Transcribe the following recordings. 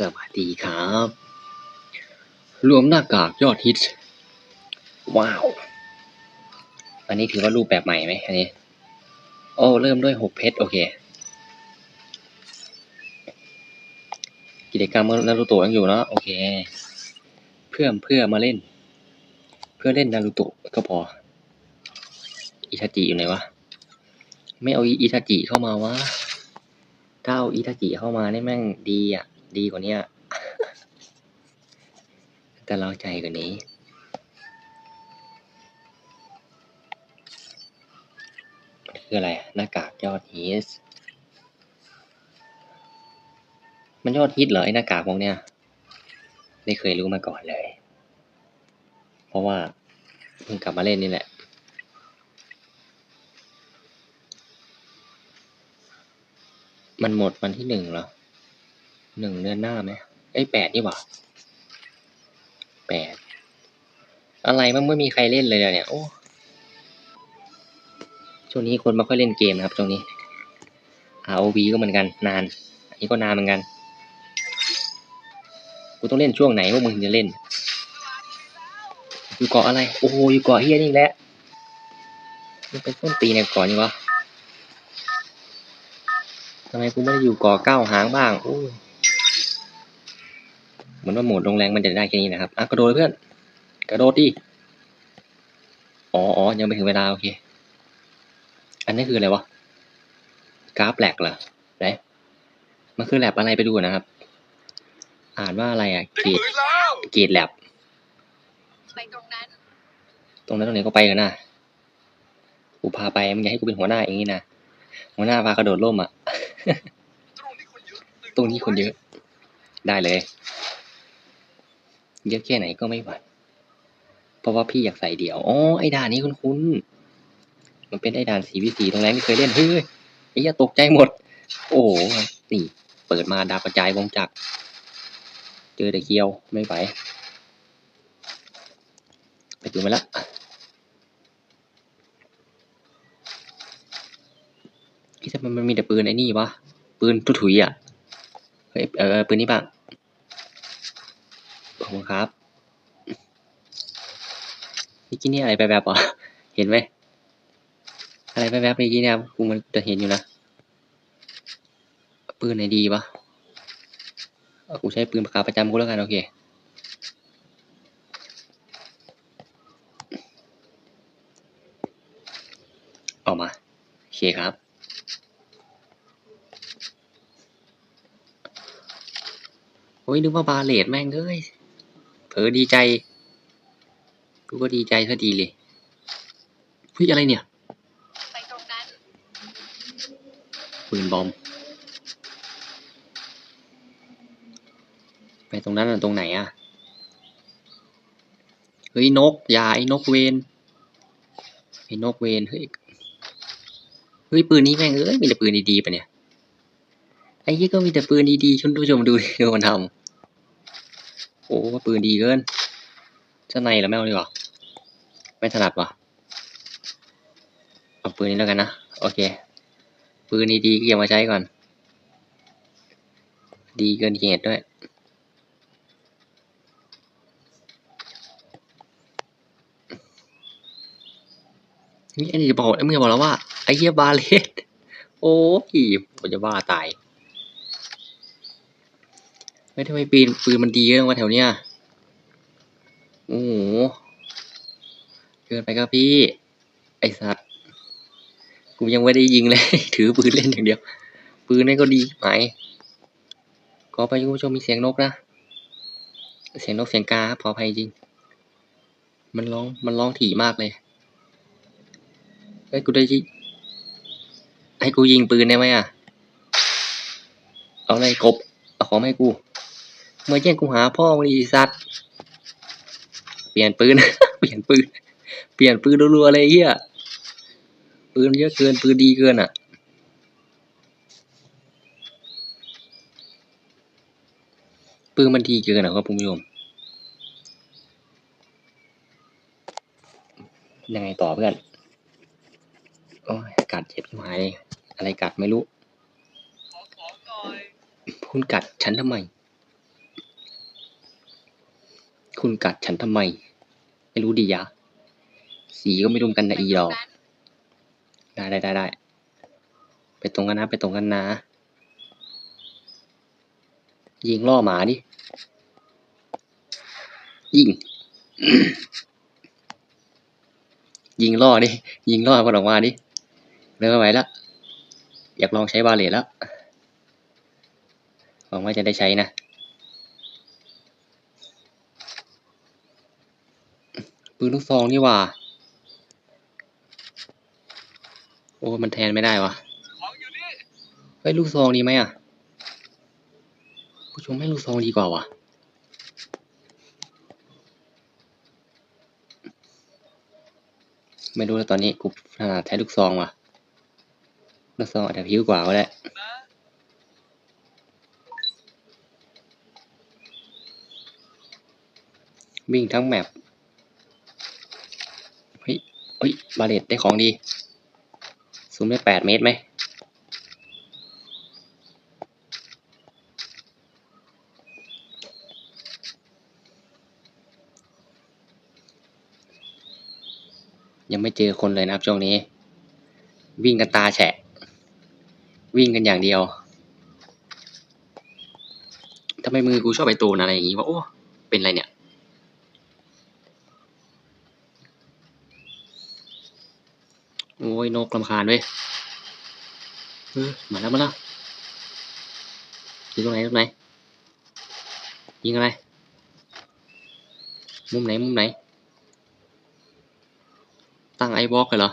สวัสดีครับ รวมหน้ากากยอดฮิต ว้าว อันนี้ถือว่ารูปแบบใหม่ไหมอันนี้ โอ้เริ่มด้วยหกเพชรโอเค กิจกรรมนารูโตะยังอยู่เนาะโอเค เพื่อเพื่อมาเล่น เพื่อเล่นนารูโตะก็พอ อิทาจิอยู่ไหนวะ ไม่เอาอิทาจิเข้ามาวะถ้าเอาอิทาจิเข้ามานี่แม่งดีอะ ดีกว่าเนี้ยแต่เราใจกว่านี้มันคืออะไร หน้ากากยอดฮิตมันยอดฮิตเหรอไอ้หน้ากากพวกเนี้ย ไม่เคยรู้มาก่อนเลย เพราะว่าเพิ่งกลับมาเล่นนี่แหละมันหมดวันที่หนึ่งเหรอ หนึ่งเดือนหน้าไหมไอ้แปดนี่หว่าแปดอะไรมันไม่มีใครเล่นเลยเนี่ย โอ้ ช่วงนี้คนไม่ค่อยเล่นเกมนะครับช่วงนี้ ROV ก็เหมือนกัน นาน อันนี้ก็นานเหมือนกัน กูต้องเล่นช่วงไหนพวกมึงถึงจะเล่น อยู่เกาะอะไร โอ้โห อยู่เกาะเฮียนี่อีกแล้วมันเป็นต้นตีในเกาะนี่วะทำไมกูไม่ได้อยู่เกาะเก้าหางบ้าง โอ้ เหมือนว่าโหมดลงแรงมันจะได้แค่นี้นะครับอะกระโดดเลยเพื่อนกระโดดดิอ๋ออ๋อยังไม่ถึงเวลาโอเค อันนี้คืออะไรวะกราฟแลกเหรอไหนมันคือแลบอะไรไปดูนะครับ อ่านว่าอะไรอะเกรดเกรดแลบไปตรงนั้น ตรงนั้นตรงไหนก็ไปกันนะกูพาไปมึงอย่าให้กูเป็นหัวหน้าเองนี่นะหัวหน้าพากระโดดร่มอะ ตรงนี้คนเยอะ ได้เลย เยอะแค่ไหนก็ไม่หวั่นเพราะว่าพี่อยากใส่เดี่ยวอ๋อไอ้ด่านนี้คุณคุณมันเป็นไอ้ด่านสีวิสีตรงนั้นไม่เคยเล่นเฮ้ยไอ้เหี้ยตกใจหมด โอ้โหนี่เปิดมาดาวกระจายวงจักรเจอแต่เคียวไม่ไหวไปดูมาละที่ทำไมมันมีแต่ปืนไอ้นี่วะปืนทุถุยอะเฮ้ยเออปืนนี้ป่ะ คุณครับเมื่อกี้นี่อะไรแบบๆอะเห็นไหมอะไรแบบๆเมื่อกี้เนี่ยกูมันจะเห็นอยู่นะปืนไหนดีวะกูใช้ปืนปากกาประจำกูแล้วกันโอเคออกมาโอเคครับโอ้ยนึกว่าบาเลตแม่งเอ้ย เผลอดีใจ กูก็ดีใจซะดีเลยเฮ้ยอะไรเนี่ยไปตรงนั้นปืนบอม ไปตรงนั้นน่ะตรงไหนอะ เฮ้ยนกอย่าไอ้นกเวนไอ้นกเวนเฮ้ย เฮ้ยปืนนี้แม่งเอ้ยมีแต่ปืนดีๆปะเนี่ย ไอ้ยี่ก็มีแต่ปืนดีๆชุนผู้ชมดูดิดูมันทำโอ้ปืนดีเกินจะในแล้วไม่เอาดีกว่าไม่ถนัดว่ะเอาปืนนี้แล้วกันนะ โอเค ปืนดีก็เก็มาใช้ก่อน ดีเกินเหตุด้วยนี่อันนี้จะบอกไอ้มึงจะบอกแล้วว่าไอ้เหี้ยบาเลตโอ้ยผมจะบ้าตาย ไม่ทำไมปืนปืนมันดีเรื่องว่าแถวเนี้ยโอ้โหเกินไปครับพี่ ไอสัตว์กูยังไม่ได้ยิงเลย ถือปืนเล่นอย่างเดียว ปืนนี่ก็ดีไหมขอไปคุณผู้ชมมีเสียงนกนะ เสียงนกเสียงกาครับขออภัยจริง มันร้องมันร้องถี่มากเลยเฮ้ยกูได้ยิให้กูยิงปืนได้ไหมอะ เอาเลยกบ เอาของมาให้กู มื่อแย่งกูหาพ่อมึงอีสัตว์เปลี่ยนปืน เปลี่ยนปืน เปลี่ยนปืนรัวๆเลยเฮียปืนเยอะเกินปืนดีเกินอะปืนมันดีเกินอะครับคุณผู้ชมยังไงต่อเพื่อนโอ้ยกัดเจ็บชิบหายเลยอะไรกัดไม่รู้ขอของหน่อยคุณกัดฉันทำไม คุณกัดฉันทำไม ไม่รู้ดียะ สีก็ไม่รุมกันนะอีดอก ได้ได้ได้ได้ ไปตรงกันนะ ไปตรงกันนะ ยิงล่อหมาดิ ยิง ยิงล่อดิ ยิงล่อมันออกมาดิเริ่มไม่ไหวแล้วอยากลองใช้บาเลตแล้วหวังว่าจะได้ใช้นะ ปืนลูกซองนี่ว่า โอ้ มันแทนไม่ได้วะเฮ้ยลูกซองดีไหมอะ ผู้ชมให้ลูกซองดีกว่าวะไม่รู้แล้วตอนนี้กูถนัดใช้ลูกซองว่ะลูกซองอาจจะพิ้วกว่าก็ได้วิ่งทั้งแมป เฮ้ย บาเลตได้ของดี ซูมได้แปดเมตรไหม ยังไม่เจอคนเลยนะครับช่วงนี้ วิ่งกันตาแฉะ วิ่งกันอย่างเดียวทำไมมือกูชอบไปตูนอะไรอย่างงี้วะโอ้ เป็นไรเนี่ย โอ้ยนกลำคาญเว้ยเออมาแล้วมาแล้วอยู่ตรงไหนตรงไหนยิงอะไร มุมไหนมุมไหน ตั้งไอ้บล็อกเลยเหรอ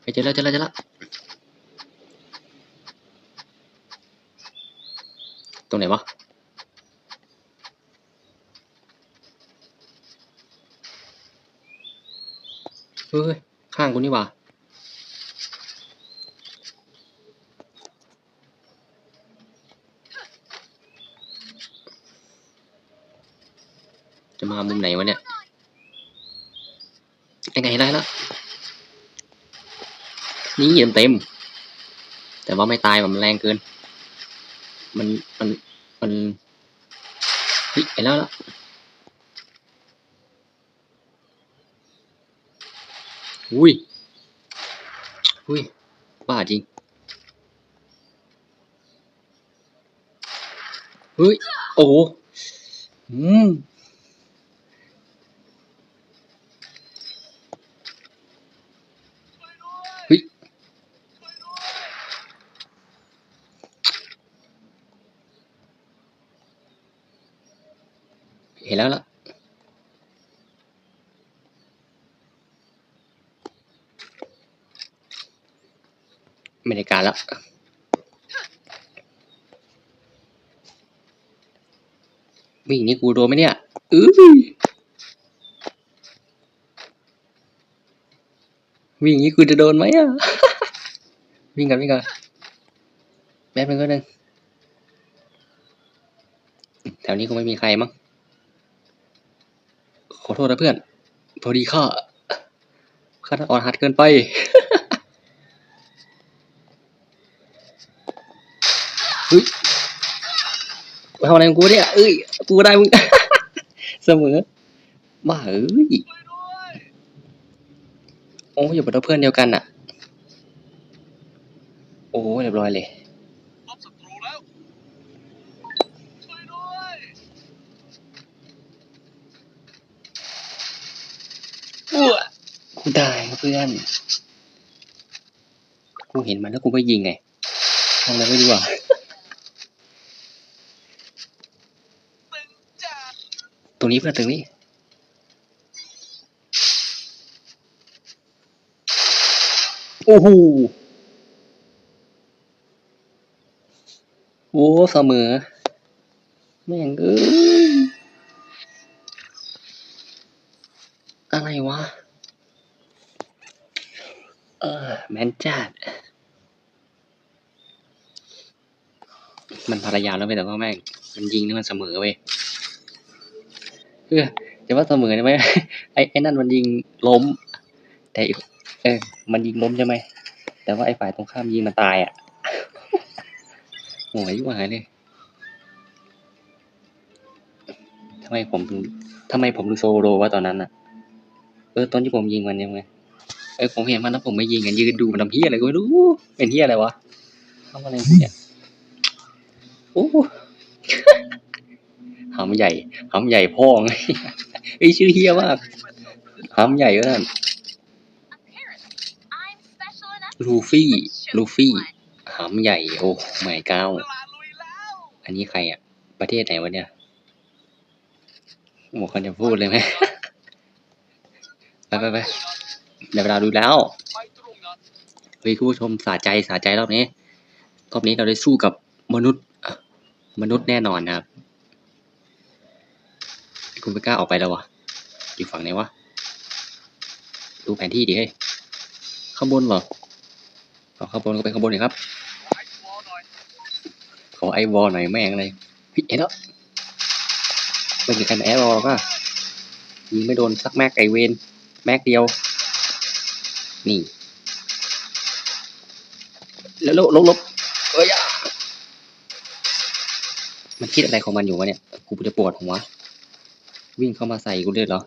ไปเจอแล้วเจอแล้วเจอแล้วตรงไหนวะเฮ้ย ข้างกูนี่ว่าจะมามุมไหนวะเนี่ยยังไงได้แล้วนี่เต็มเต็มๆแต่ว่าไม่ตายแบบมันแรงเกิน มัน มัน มันเฮ้ยเห็นแล้วแล้ว อุ้ยอุ้ยบ้าจริง เฮ้ย โอ้โหอืม เฮ้ย เห็นแล้วล่ะ ไม่ได้ การแล้ววิ่งนี่กูโดนไหมเนี่ยอื้อวิ่งนี้กูจะโดนไหมอะ วิ่งกันวิ่งกันแป๊บนึงก็นึงแถวนี้คงไม่มีใครมั้ง ขอโทษนะเพื่อน พอดีข้าข้าอ่อนหัดเกินไป ทำอะไรของกูเนี่ย เอ้ย กูได้มึง เสมอบ้าเอ้ย โอ้ยอยู่เป็นเพื่อนเดียวกันอะโอ้ยเรียบร้อยเลยพบศัตรูแล้วช่วยด้วยกูตายเพื่อน กูเห็นมันแล้วกูก็ยิงไงทำอะไรไม่รู้อะตึงจัด ตรงนี้เพื่อนตรงนี้ โอ้โหโอ้เสมอ แม่งเอ้ยอะไรวะ เออ แมนจัดมันภรรยาแล้วไปแต่ว่าแม่ง มันยิงนี่มันเสมอเว้ย เออจะว่าเสมอใช่ไหมไอ้ไอ้นั่นมันยิงล้ม แต่อีกเออ มันยิงล้มใช่ไหมแต่ว่าไอ้ฝ่ายตรงข้ามยิงมันตายอะโหยยุ่งหายเลยทำไมผมถึงทำไมผมดูโซโลวะตอนนั้นน่ะ เออตอนที่ผมยิงมันยังไงเออผมเห็นมันแล้วผมไม่ยิงกันยืนดูมันทำเฮียอะไรก็ไม่รู้เป็นเฮียอะไรวะทำอะไรเนี่ยโอ้ หำใหญ่หำใหญ่พ่อไงเอ้ยชื่อเฮียมากหำใหญ่ก็นั่นลูฟี่ลูฟี่ one. หำใหญ่โอ้ไม่ก้าวเลาลุยแล้วอันนี้ใครอะประเทศไหนวะเนี่ยหมอคนจะพูดเลยไหมไปไปไปเดี๋ยวเวลาดูแล้วเฮ้ยคุณผู้ชมสาใจสาใจรอบนี้รอบนี้เราได้สู้กับมนุษย์มนุษย์แน่นอนนะครับ คุณไม่กล้าออกไปแล้ววะอยู่ฝั่งไหนวะ ดูแผนที่ดิเฮ้ยข้างบนเหรอเอาข้างบนก็ไปข้างบนเลยครับไอ้วอลหน่อยขอไอวอลหน่อยแม่งเลยเฮ้ยเห็นแล้วไม่มีใครมาแอร์วอลกอะยิงไม่โดนสักแม็กไอเวนแม็กเดียว นี่ แล้วลบลบลบเอ้ยมันคิดอะไรของมันอยู่วะเนี่ย กูจะปวดหัว วิ่งเข้ามาใส่กูเลยเหรอ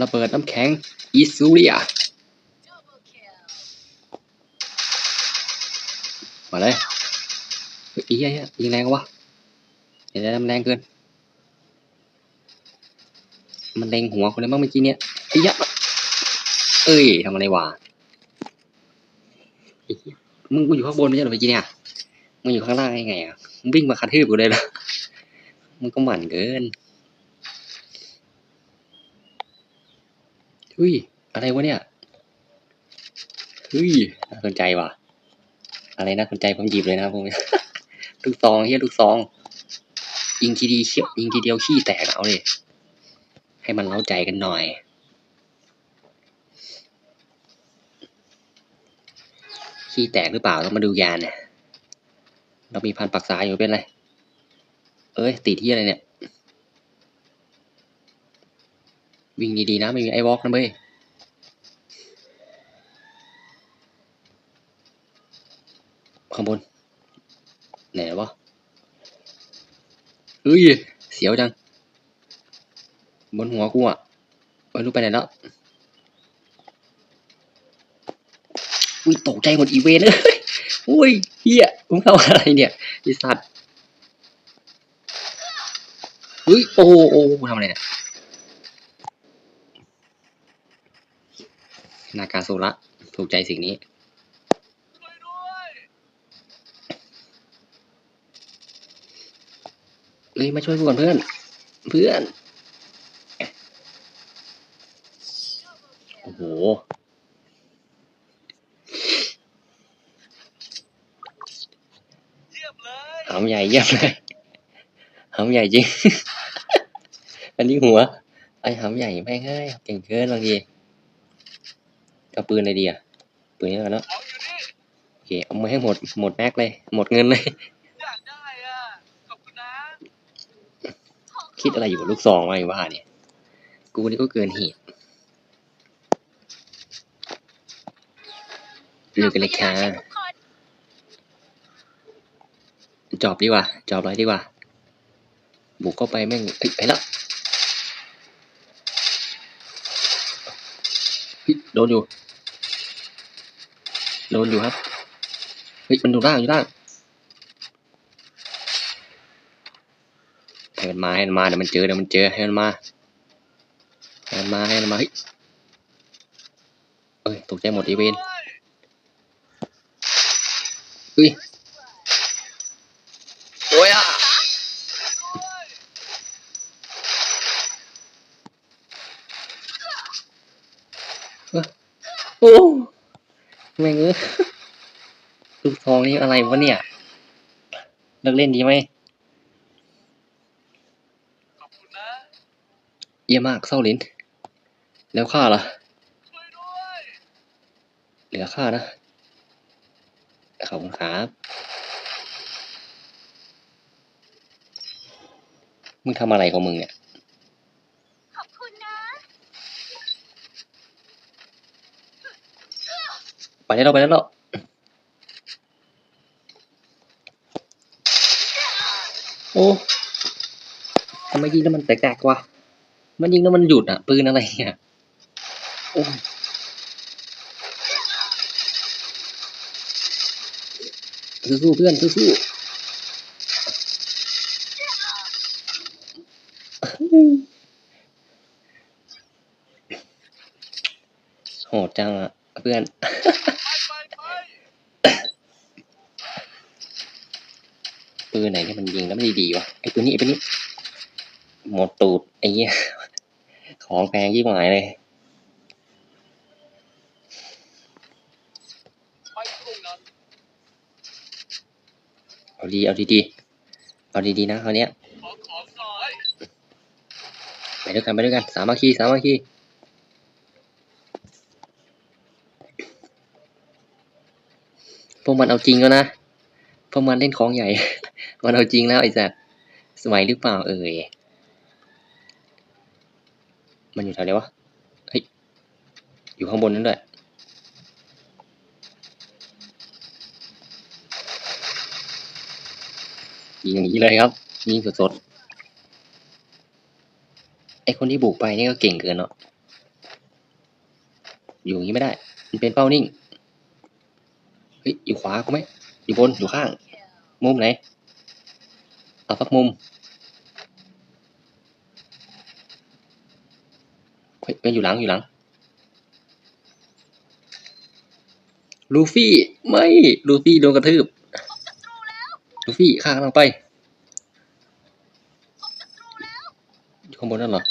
ระเบิดน้ำแข็งอีซูเรียมาเลยอีเหี้ยยิงแรงวะเดี๋ยวมันแรงเกิน มันเล็งหัวคนเลยมั้งเมื่อกี้เนี่ยไอ้ยะเอ้ยทำอะไรวะมึงกูอยู่ข้างบนไม่ใช่หรอเมื่อกี้เนี่ยมึงอยู่ข้างล่างได้ไงอะมึงวิ่งมาคัดทืบกูเลยเหรอมึงก็หมั่นเกิน ฮ้ย อะไรวะเนี่ยเฮ้ยน่าสนใจว่ะ อะไรน่าสนใจผมหยิบเลยนะครับผมลูกซองเฮียลูกซอง ยิงทีดีเขี้ยยิงทีเดียวขี้แตกเอาเลย ให้มันเล้าใจกันหน่อยขี้แตกหรือเปล่าต้องมาดูยานเนี่ยเรามีพันปักษาอยู่เป็นไร เอ้ยติดที่อะไรเนี่ย วิ่งดีๆนะไม่มีไอวอล์กนะเบ้ยข้างบนไหนวะเฮ้ยเสียวจัง บนหัวกูอะไม่รู้ไปไหนแล้วอุ้ยตกใจหมดอีเวนเลยอุ้ยเฮียมึงเข้าอะไรเนี่ยไอสัตว์เฮ้ยโอ้โอ้ทำอะไรเนี่ย นาการโซละถูกใจสิ่งนี้เอ้ย มาช่วยกูก่อนเพื่อน เพื่อน โอ้โหเยี่ยมใหญ่เยี่ยมเลยหำใหญ่จริง อันนี้หัว ไอ้หำใหญ่ไม่ง่ายเก่งเกินบางที เอาปืนอะไรดีอะปืนนี้ก่อนเนาะเอาอยู่นี่โอเคเอามาให้หมดหมดแม็กเลย หมดเงินเลยอยากได้อะขอบคุณนะคิดอะไรอยู่กับลูกซองวะไอ้ว่าเนี่ย กูนี่ก็เกินเหตุเลือกกันเลยค่ะทุกคนจอบดีกว่า จอบอะไรดีกว่า บุกเข้าไปแม่งเฮ้ยไปแล้วเฮ้ยโดนอยู่ โดนอยู่ครับ เฮ้ย มันอยู่ล่างอยู่ล่างให้มันมาให้มันมาเดี๋ยวมันเจอเดี๋ยวมันเจอให้มันมาให้มันมาให้มันมาเฮ้ยเอ้ยตกใจหมดอีเวนเฮ้ยโอ้ยอะ โอ้ แม่งเอ้ยลูกทองนี่อะไรวะเนี่ยเลิกเล่นดีไหมเยี่ยมมากเศร้าลิ้นแล้วข้าล่ะเหลือข้านะขอบคุณครับมึงทำอะไรของมึงเนี่ย ขอบคุณนะ ไปได้แล้วไปได้แล้วโอ้ทำไมยิงแล้วมันแตกๆวะมันยิงแล้วมันหยุดอะ ปืนอะไรเนี่ยโอ้ยสู้ๆเพื่อนสู้ๆโหดจังอะเพื่อน ไปไปไป ปืนไหนที่มันยิงแล้วมันดีๆวะไอ้ปืนนี้ไอ้ปืนนี้ หมดตูดไอ้เหี้ยของแพงยิ่งหมายเลยไปตรงนั้นเอาดีเอาดีๆเอาดีๆนะคราวเนี้ยขอของหน่อยไปด้วยกันไปด้วยกันสามัคคีสามัคคีพวกมันเอาจริงแล้วนะพวกมันเล่นของใหญ่ มันเอาจริงแล้วไอ้สัตว์สมัยหรือเปล่าเอ่ย มันอยู่แถวไหนวะ เฮ้ย อยู่ข้างบนนั่นด้วยยิงอย่างนี้เลยครับ ยิงสดๆ ไอคนที่บุกไปนี่ก็เก่งเกินเนาะ อยู่อย่างนี้ไม่ได้ มันเป็นเป้านิ่ง เฮ้ย อยู่ขวากูไหมอยู่บน อยู่ข้าง มุมไหน เอาสักมุมเฮ้ยมันอยู่หลังอยู่หลัง ลูฟี่ไม่ลูฟี่โดนกระทืบ ลูฟี่ข้างกำลังไปอยู่ข้างบนนั่นเหรอ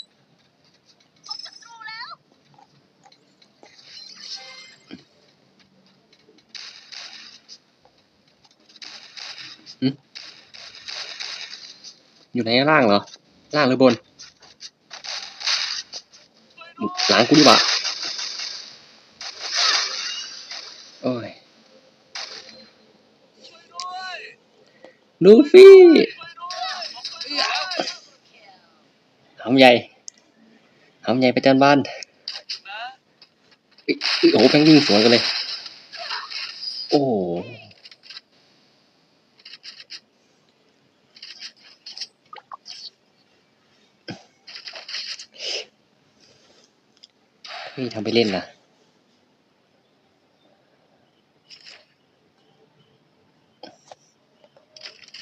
อยู่ไหนล่างเหรอ ล่างหรือบน หลังกูดีกว่าโอ้ยช่วยด้ยลูฟี่ช่วยด้วยผมไปแล้วหำใหญ่หำใหญ่ไปจันบ้านโอ้โหแพงวิ่งสวนกันเลย โอ้โหนี่ทำไปเล่นนะ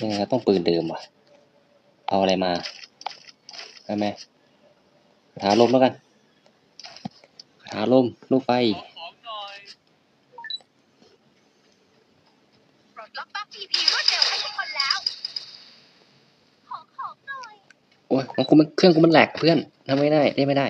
ยังไงก็ต้องปืนเดิมว่ะ เอาอะไรมาได้ไหมคาถาลมแล้วกันคาถาลมลูกไฟขอของหน่อยปลดล็อกบัฟ PP รวดเร็วให้ทุกคนแล้วขอของหน่อยโอ้ยของกูมันเครื่องกูมันแหลกเพื่อนทำไม่ได้ได้ไม่ได้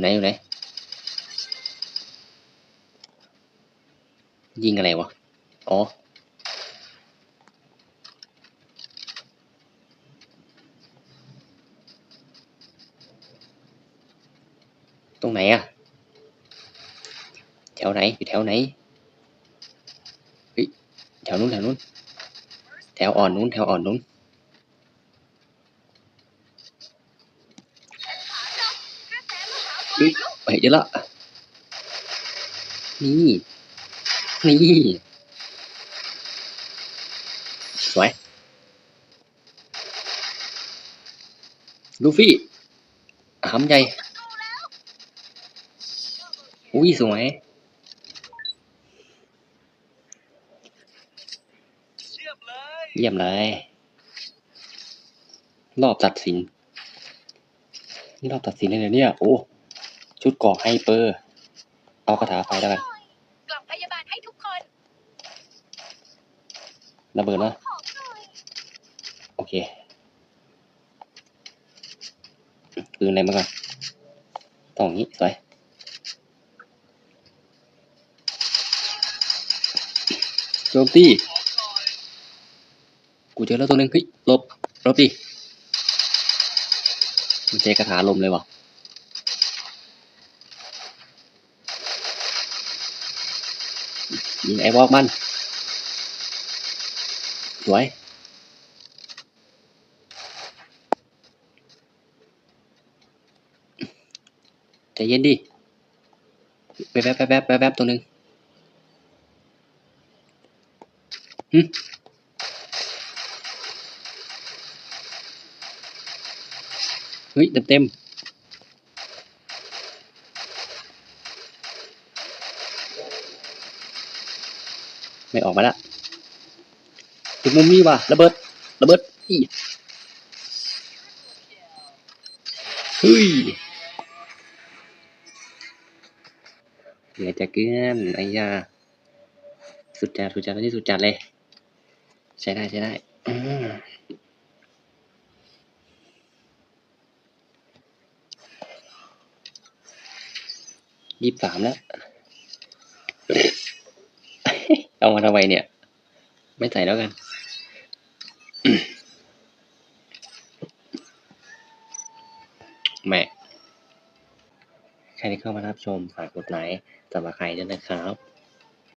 อยู่ไหนอยู่ไหนยิงอะไรวะ อ๋อ ตรงไหนอะแถวไหน อยู่แถวไหนแถวนู้นแถวนู้น แถวอ่อนนู้น แถวอ่อนนู้นเฮ้ย เฮ้ยเดี๋ยวละ นี่ นี่ สวย ลูฟี่หำใหญ่ อุ้ยสวยเยี่ยมเลย รอบตัดสิน นี่รอบตัดสินเลยเนี่ย โอ้ ชุดเกาะไฮเปอร์ เอาคาถาไฟแล้วกันกล่องพยาบาลให้ทุกคนระเบิดนะของหน่อยโอเคปืนอะไรมาก่อนต้องอย่างนี้สวยโจมตีของหน่อยกูเจอแล้วตัวหนึ่งเฮ้ยหลบหลบดิมันเจอกระถาลมเลยว่ะ ยิงไอ้วอกมัน สวย ใจเย็นดิไปแวบแวบแวบตัวหนึ่งหึเฮ้ยเต็มเต็ม ไม่ออกมาละถึงมุมนี้ว่ะระเบิด ระเบิดอีเฮ้ยเหลือจะเกินไอ้ยาสุดจัดสุดจัดที่สุดจัดเลย ใช้ได้ใช้ได้ยี่สิบสามแล้ว เอามาทำไมเนี่ย ไม่ใส่แล้วกันแม่ใครที่เข้ามารับชมฝากกดไลค์สับใครด้วยนะครับ